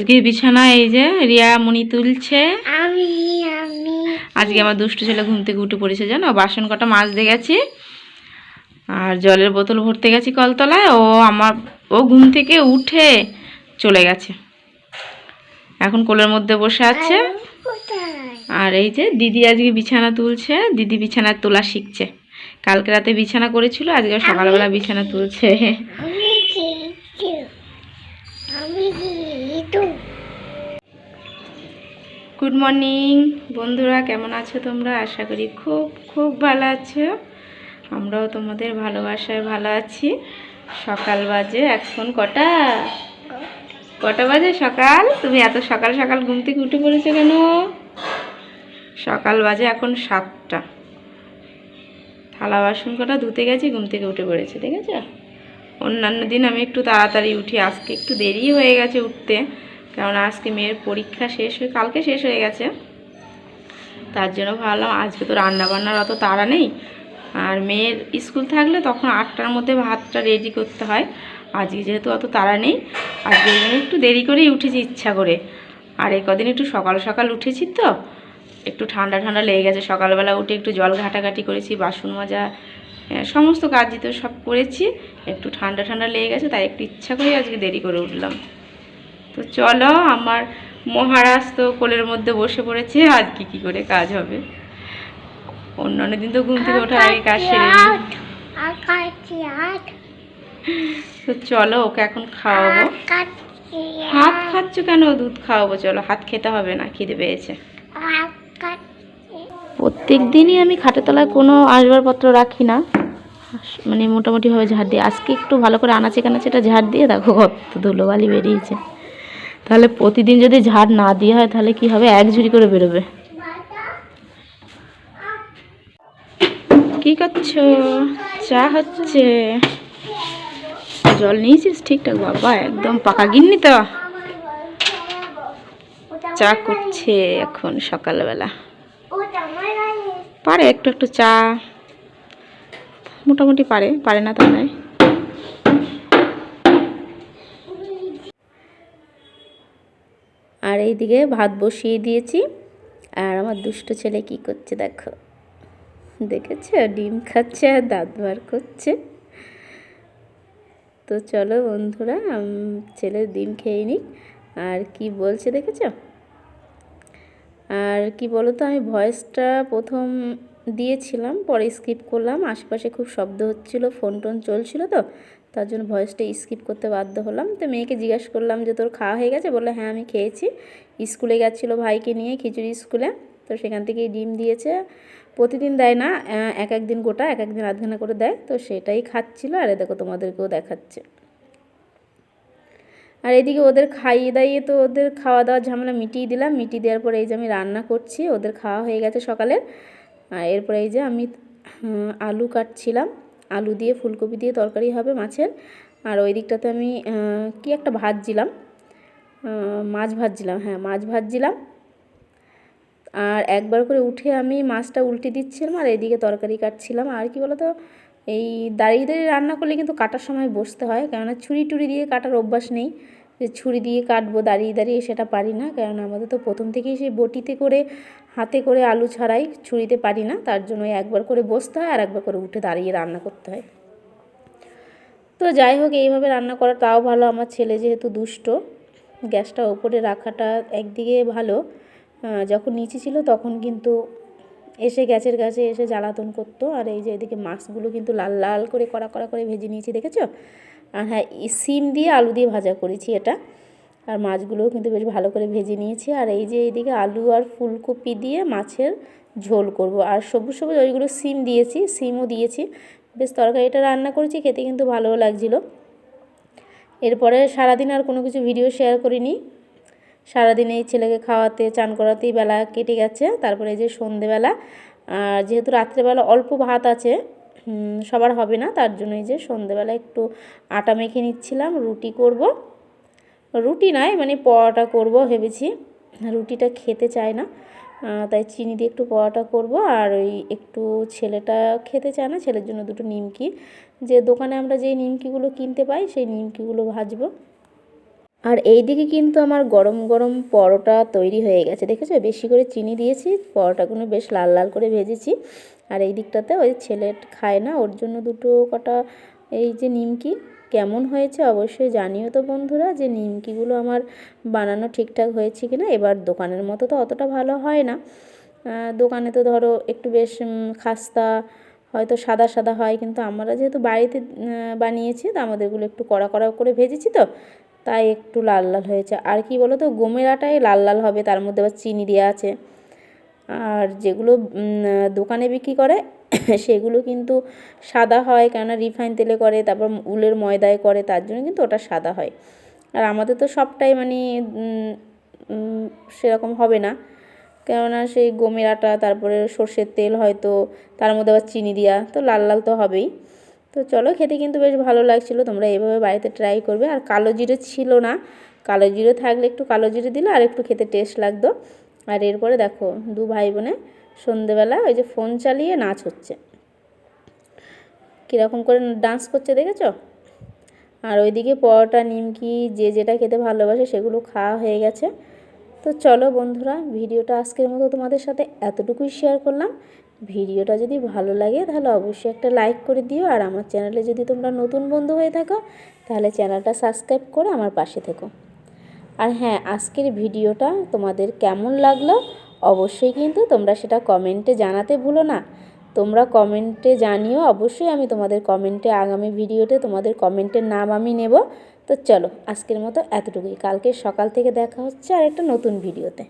আজকে বিছানা এই যে রিয়া মণি তুলছে। আমি আমি। আজকে আমার দুষ্টু ছেলে ঘুম থেকে উঠে পড়েছে জানো? বাসন কটা মাজতে গেছি। আর জলের বোতল ভরতে গেছি কলতলায়। ও আমার ও ঘুম থেকে উঠে চলে গেছে। এখন কোলের মধ্যে বসে আছে। আর এই যে দিদি আজকে বিছানা তুলছে। দিদি বিছানা তোলা শিখছে। কালকে রাতে বিছানা করেছিল আজকে সকালবেলা বিছানা তুলছে। মর্নিং। বন্ধুরা, কেমন আছো তোমরা? আশা করি খুব খুব ভালো আছো। আমরাও তোমাদের ভালোবাসায় ভালো আছি। সকাল বাজে এখন কটা? কটা বাজে সকাল? তুমি এত সকাল সকাল ঘুম থেকে উঠে পড়েছো কেন? সকাল বাজে এখন সাতটা। থালা বাসন কটা ধুতে গেছি, ঘুম থেকে উঠে পড়েছে, ঠিক আছে? অন্যান্য দিন আমি একটু তাড়াতাড়ি উঠি। আজকে একটু দেরি হয়ে গেছে উঠতে। কারণ আজকে মেয়ের পরীক্ষা শেষ হয়ে কালকে শেষ হয়ে গেছে। তার জন্য ভাবলাম আজকে তো রান্না বান্নার অত তাড়া নেই। আর মেয়ের স্কুল থাকলে তখন আটটার মধ্যে ভাতটা রেডি করতে হয়। আজকে যেহেতু অত তাড়া নেই, আজকে ওই একটু দেরি করেই উঠেছি ইচ্ছা করে। আর এই কদিন একটু সকাল সকাল উঠেছি তো, একটু ঠান্ডা ঠান্ডা লেগে গেছে। সকালবেলা উঠে একটু জল ঘাটাঘাটি করেছি, বাসন মাজা সমস্ত কাজ যেতে সব করেছি। একটু ঠান্ডা ঠান্ডা লেগে গেছে, তাই একটু ইচ্ছা করেই আজকে দেরি করে উঠলাম। তো চলো আমার মহারাজ তো কোলের মধ্যে বসে পড়েছে আজকে কি করে কাজ হবে? অন্যান্য দিন তো ঘুম থেকে ওঠার আগে কাজ সেরে তো চলো ওকে এখন খাওয়াবো। হাত খাচ্ছ কেন? দুধ খাওয়াবো চলো। হাত খেতে হবে না খিদে পেয়েছে। প্রত্যেক দিনই আমি খাটের তলায় কোনো আসবাবপত্র রাখি না। মানে মোটামুটিভাবে ঝাড় দিই। আজকে একটু ভালো করে আনাচে কানাচেটা ঝাড় দিয়ে দেখো কত ধুলোবালি বেরিয়েছে। তাহলে প্রতিদিন যদি ঝাড় না দিয়ে হয়, তাহলে কি হবে? এক ঝুড়ি করে বেরোবে। কি করছ? চা হচ্ছে। জল নিয়েছিস? ঠিকঠাক, বাবা, একদম পাকা গিন্নি তো। চা করছে এখন সকালবেলা। পারে, একটু একটু চা। মোটামুটি পারে পারে না তা নয় আর এইদিকে ভাত বসিয়ে দিয়েছি। আর আমার দুষ্ট ছেলে কি করছে দেখো? দেখেছ? ডিম খাচ্ছে আর দাঁত বার করছে। তো চলো বন্ধুরা ছেলের ডিম খেয়ে নিই আর কি বলছে দেখেছ? আর কি বলো তো আমি ভয়েসটা প্রথম দিয়েছিলাম, পরে স্কিপ করলাম। আশেপাশে খুব শব্দ হচ্ছিল ফোন টোন চলছিল তো। তার জন্য ভয়েসটা স্কিপ করতে বাধ্য হলাম। তো মেয়েকে জিজ্ঞেস করলাম যে, তোর খাওয়া হয়ে গেছে? বলল হ্যাঁ আমি খেয়েছি। স্কুলে গেছিল ভাইকে নিয়ে খিচুড়ি স্কুলে। তো সেখান থেকেই ডিম দিয়েছে। প্রতিদিন দেয় না এক এক দিন গোটা, এক এক দিন আধখানা করে দেয়। তো সেটাই খাচ্ছিলো আর এ দেখো তোমাদেরকেও দেখাচ্ছে। আর এদিকে ওদের খাইয়ে দাইয়ে তো ওদের খাওয়া দাওয়ার ঝামেলা মিটিয়ে দিলাম। মিটিয়ে দেওয়ার পরে এই যে আমি রান্না করছি, ওদের খাওয়া হয়ে গেছে সকালের। আর এরপরে এই যে আমি আলু কাটছিলাম। আলু দিয়ে, ফুলকপি দিয়ে তরকারি হবে মাছের। আর ওই দিকটাতে আমি কি একটা ভাজছিলাম? মাছ ভাজছিলাম হ্যাঁ মাছ ভাজছিলাম। আর একবার করে উঠে আমি মাছটা উল্টে দিচ্ছিলাম আর এদিকে তরকারি কাটছিলাম। আর কি বলতো, এই দাঁড়িয়ে দাঁড়িয়ে রান্না করলে কিন্তু কাটার সময় বসতে হয়। কেননা ছুরি টুরি দিয়ে কাটার অভ্যাস নেই। যে ছুরি দিয়ে কাটবো, দাঁড়িয়ে দাঁড়িয়ে সেটা পারি না। কারণ আমাদের তো প্রথম থেকেই সেই বটিতে করে হাতে করে আলু ছাড়াই ছুরিতে পারি না, তার জন্য একবার করে বসতে হয় আর একবার করে উঠে দাঁড়িয়ে রান্না করতে হয়। তো যাই হোক, এইভাবে রান্না করা তাও ভালো। আমার ছেলে যেহেতু দুষ্ট, গ্যাসটা ওপরে রাখাটা একদিকে ভালো। যখন নিচে ছিল তখন কিন্তু এসে গ্যাসের কাছে এসে জ্বালাতন করতো। আর এই যে এদিকে মাছগুলো কিন্তু লাল লাল করে কড়া কড়া করে ভেজে নিয়েছি, দেখেছ? আর হ্যাঁ সিম দিয়ে আলু দিয়ে ভাজা করেছি এটা। আর মাছগুলোও কিন্তু বেশ ভালো করে ভেজে নিয়েছি। আর এই যে এইদিকে আলু আর ফুলকপি দিয়ে মাছের ঝোল করব। আর সবুজ সবুজ ওইগুলো সিম দিয়েছি, সিমও দিয়েছি। বেশ তরকারিটা রান্না করেছি, খেতে কিন্তু ভালোও লাগছিল। এরপরে সারাদিন আর কোনো কিছু ভিডিও শেয়ার করিনি। সারাদিন এই ছেলেকে খাওয়াতে, চান করাতেই বেলা কেটে গেছে। তারপরে এই যে সন্ধেবেলা, আর যেহেতু রাত্রেবেলা অল্প ভাত আছে সবার হবে না, তার জন্য এই যে সন্ধেবেলা একটু আটা মেখে নিচ্ছিলাম, রুটি করব। রুটি নয় মানে পরোটা করব ভেবেছি। রুটিটা খেতে চায় না তাই চিনি দিয়ে একটু পরোটা করব। আর ওই একটু ছেলেটা খেতে চায় না, ছেলের জন্য দুটো নিমকি। যে দোকানে আমরা যে নিমকিগুলো কিনতে পাই, সেই নিমকিগুলো ভাজবো। আর এই দিকে কিন্তু আমার গরম গরম পরোটা তৈরি হয়ে গেছে, দেখেছ? বেশি করে চিনি দিয়েছি, পরোটাগুলো বেশ লাল লাল করে ভেজেছি। আর এই দিকটাতে ওই ছেলে খায় না, ওর জন্য দুটো কটা এই যে নিমকি কেমন হয়েছে অবশ্যই জানিও তো বন্ধুরা যে নিমকিগুলো আমার বানানো ঠিকঠাক হয়েছে কি না এবার দোকানের মতো তো অতটা ভালো হয় না। দোকানে তো ধরো একটু বেশ খাস্তা হয়তো সাদা সাদা হয়, কিন্তু আমরা যেহেতু বাড়িতে বানিয়েছি, তো আমাদেরগুলো একটু কড়া কড়া করে ভেজেছি তো, তাই একটু লাল লাল হয়েছে। আর কি বলো তো গমের আটাই লাল লাল হবে, তার মধ্যে আবার চিনি দেওয়া আছে। আর যেগুলো দোকানে বিক্রি করে, সেগুলো কিন্তু সাদা হয়, কেননা রিফাইন তেলে করে, তারপর উলের ময়দায় করে, তার জন্য কিন্তু ওটা সাদা হয়। আর আমাদের তো সবটাই মানে সেরকম হবে না। কেননা সেই গমের আটা, তারপরে সর্ষের তেল হয়তো, তার মধ্যে আবার চিনি দেওয়া তো লাল লাল তো হবেই। তো চলো, খেতে কিন্তু বেশ ভালো লাগছিল, তোমরা এভাবে বাড়িতে ট্রাই করবে। আর কালো জিরে ছিল না, কালো জিরে থাকলে একটু কালো জিরে দিলে, আর একটু খেতে টেস্ট লাগতো। আর এরপরে দেখো, দু ভাই বোনে সন্ধেবেলা ওই যে ফোন চালিয়ে নাচ হচ্ছে। কীরকম করে ডান্স করছে দেখেছ? আর ওইদিকে পরোটা, নিমকি, যে যেটা খেতে ভালোবাসে সেগুলো খাওয়া হয়ে গেছে। তো চলো বন্ধুরা, ভিডিওটা আজকের মতো তোমাদের সাথে এতটুকুই শেয়ার করলাম। ভিডিওটা যদি ভালো লাগে তাহলে অবশ্যই একটা লাইক করে দিও। আর আমার চ্যানেলে যদি তোমরা নতুন বন্ধু হয়ে থাকো, তাহলে চ্যানেলটা সাবস্ক্রাইব করে আমার পাশে থেকো। আর হ্যাঁ আজকের ভিডিওটা তোমাদের কেমন লাগল অবশ্যই কিন্তু তোমরা সেটা কমেন্টে জানাতে ভুলো না। তোমরা কমেন্টে জানিও, অবশ্যই আমি তোমাদের কমেন্টে, আগামী ভিডিওতে তোমাদের কমেন্টের নাম আমি নেব। তো চলো, আজকের মতো এতটুকুই। কালকে সকাল থেকে দেখা হচ্ছে আর একটা নতুন ভিডিওতে।